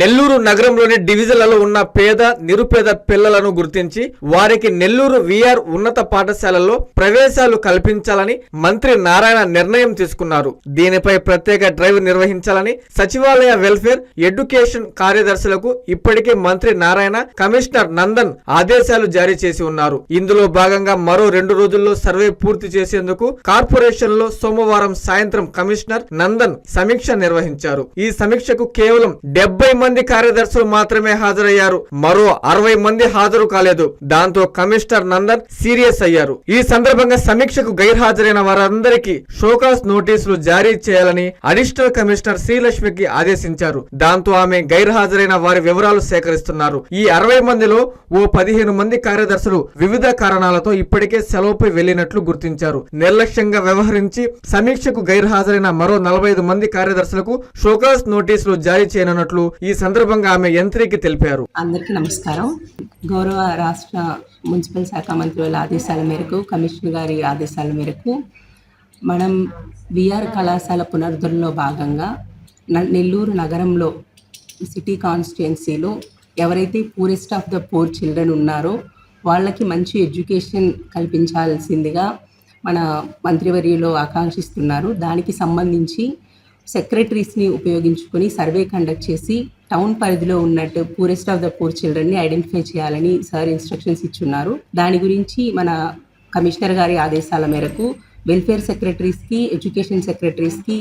నెల్లూరు నగరంలోని డివిజన్లలో ఉన్న పేద నిరుపేద పిల్లలను గుర్తించి వారికి నెల్లూరు విఆర్ ఉన్నత పాఠశాలల్లో ప్రవేశాలు కల్పించాలని మంత్రి నారాయణ నిర్ణయం తీసుకున్నారు. దీనిపై ప్రత్యేక డ్రైవ్ నిర్వహించాలని సచివాలయ వెల్ఫేర్ ఎడ్యుకేషన్ కార్యదర్శులకు ఇప్పటికే మంత్రి నారాయణ కమిషనర్ నందన్ ఆదేశాలు జారీ చేసి ఉన్నారు. ఇందులో భాగంగా మరో రెండు రోజుల్లో సర్వే పూర్తి చేసేందుకు కార్పొరేషన్లో సోమవారం సాయంత్రం కమిషనర్ నందన్ సమీక్ష నిర్వహించారు. ఈ సమీక్షకు కేవలం డెబ్బై మంది కార్యదర్శులు మాత్రమే హాజరయ్యారు. మరో అరవై మంది హాజరు కాలేదు. దాంతో కమిషనర్ నందన్ సీరియస్ అయ్యారు. ఈ సందర్భంగా సమీక్షకు గైర్హాజరైన వారందరికీ షోకాస్ నోటీసులు జారీ చేయాలని అడిషనల్ కమిషనర్ శ్రీలక్ష్మికి ఆదేశించారు. దాంతో ఆమె గైర్హాజరైన వారి వివరాలు సేకరిస్తున్నారు. ఈ అరవై మందిలో ఓ పదిహేను మంది కార్యదర్శులు వివిధ కారణాలతో ఇప్పటికే సెలవుపై వెళ్ళినట్లు గుర్తించారు. నిర్లక్ష్యంగా వ్యవహరించి సమీక్షకు గైర్హాజరైన మరో నలభై ఐదు మంది కార్యదర్శులకు షోకాస్ నోటీసులు జారీ చేయనున్నట్లు ఈ ఈ సందర్భంగా ఆమె యంత్రికి తెలిపారు. అందరికీ నమస్కారం. గౌరవ రాష్ట్ర మున్సిపల్ శాఖ మంత్రుల ఆదేశాల మేరకు కమిషనర్ గారి ఆదేశాల మేరకు మనం విఆర్ కళాశాల పునరుద్ధరణలో భాగంగా న- నెల్లూరు నగరంలో సిటీ కాన్స్టిట్యున్సీలో ఎవరైతే poorest of the poor children ఉన్నారో వాళ్ళకి మంచి ఎడ్యుకేషన్ కల్పించాల్సిందిగా మన మంత్రివర్యులు ఆకాంక్షిస్తున్నారు. దానికి సంబంధించి సెక్రటరీస్ని ఉపయోగించుకొని సర్వే కండక్ట్ చేసి టౌన్ పరిధిలో ఉన్నట్టు పూరెస్ట్ ఆఫ్ ద పూర్ చిల్డ్రన్ని ఐడెంటిఫై చేయాలని సార్ ఇన్స్ట్రక్షన్స్ ఇచ్చున్నారు. దాని గురించి మన కమిషనర్ గారి ఆదేశాల మేరకు వెల్ఫేర్ సెక్రటరీస్కి ఎడ్యుకేషన్ సెక్రటరీస్కి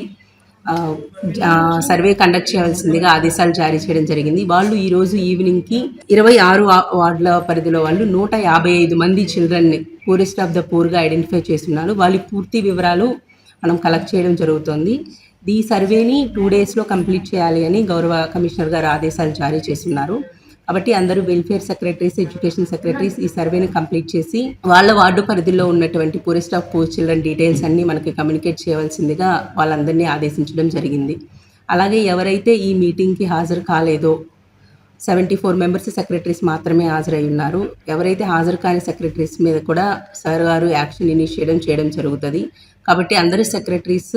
సర్వే కండక్ట్ చేయాల్సిందిగా ఆదేశాలు జారీ చేయడం జరిగింది. వాళ్ళు ఈ రోజు ఈవినింగ్కి ఇరవై ఆరు వార్డుల పరిధిలో వాళ్ళు నూట యాభై ఐదు మంది చిల్డ్రన్ని పూరెస్ట్ ఆఫ్ ద పూర్గా ఐడెంటిఫై చేస్తున్నారు. వాళ్ళ పూర్తి వివరాలు మనం కలెక్ట్ చేయడం జరుగుతుంది. ఈ సర్వేని టూ డేస్లో కంప్లీట్ చేయాలి అని గౌరవ కమిషనర్ గారు ఆదేశాలు జారీ చేస్తున్నారు. కాబట్టి అందరూ వెల్ఫేర్ సెక్రటరీస్ ఎడ్యుకేషన్ సెక్రటరీస్ ఈ సర్వేని కంప్లీట్ చేసి వాళ్ళ వార్డు పరిధిలో ఉన్నటువంటి poorest of poor children details అన్ని మనకి కమ్యూనికేట్ చేయవలసిందిగా వాళ్ళందరినీ ఆదేశించడం జరిగింది. అలాగే ఎవరైతే ఈ మీటింగ్కి హాజరు కాలేదో సెవెంటీ ఫోర్ మెంబర్స్ సెక్రటరీస్ మాత్రమే హాజరై ఉన్నారు. ఎవరైతే హాజరు కాని సెక్రటరీస్ మీద కూడా సార్ గారు యాక్షన్ ఇనిషియేట్ చేయడం జరుగుతుంది. కాబట్టి అందరి సెక్రటరీస్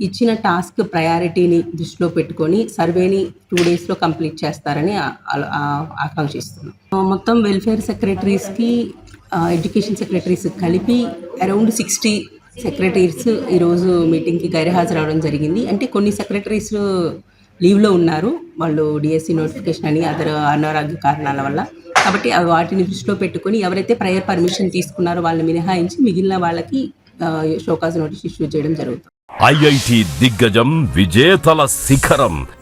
ఇచ్చిన టాస్క్ ప్రయారిటీని దృష్టిలో పెట్టుకొని సర్వేని టూ డేస్లో కంప్లీట్ చేస్తారని ఆకాంక్షిస్తున్నాం మొత్తం వెల్ఫేర్ సెక్రటరీస్కి ఎడ్యుకేషన్ సెక్రటరీస్ కలిపి అరౌండ్ సిక్స్టీ సెక్రటరీస్ ఈరోజు మీటింగ్కి గైర్హాజరు అవడం జరిగింది. అంటే కొన్ని సెక్రటరీస్ లీవ్లో ఉన్నారు. వాళ్ళు డిఎస్సి నోటిఫికేషన్ అని అదర్ అనారోగ్య కారణాల వల్ల. కాబట్టి వాటిని దృష్టిలో పెట్టుకొని ఎవరైతే ప్రయర్ పర్మిషన్ తీసుకున్నారో వాళ్ళని మినహాయించి మిగిలిన వాళ్ళకి షోకాజ్ నోటీస్ ఇష్యూ చేయడం జరుగుతుంది. ఐఐటి దిగ్గజం విజేతల శిఖరం.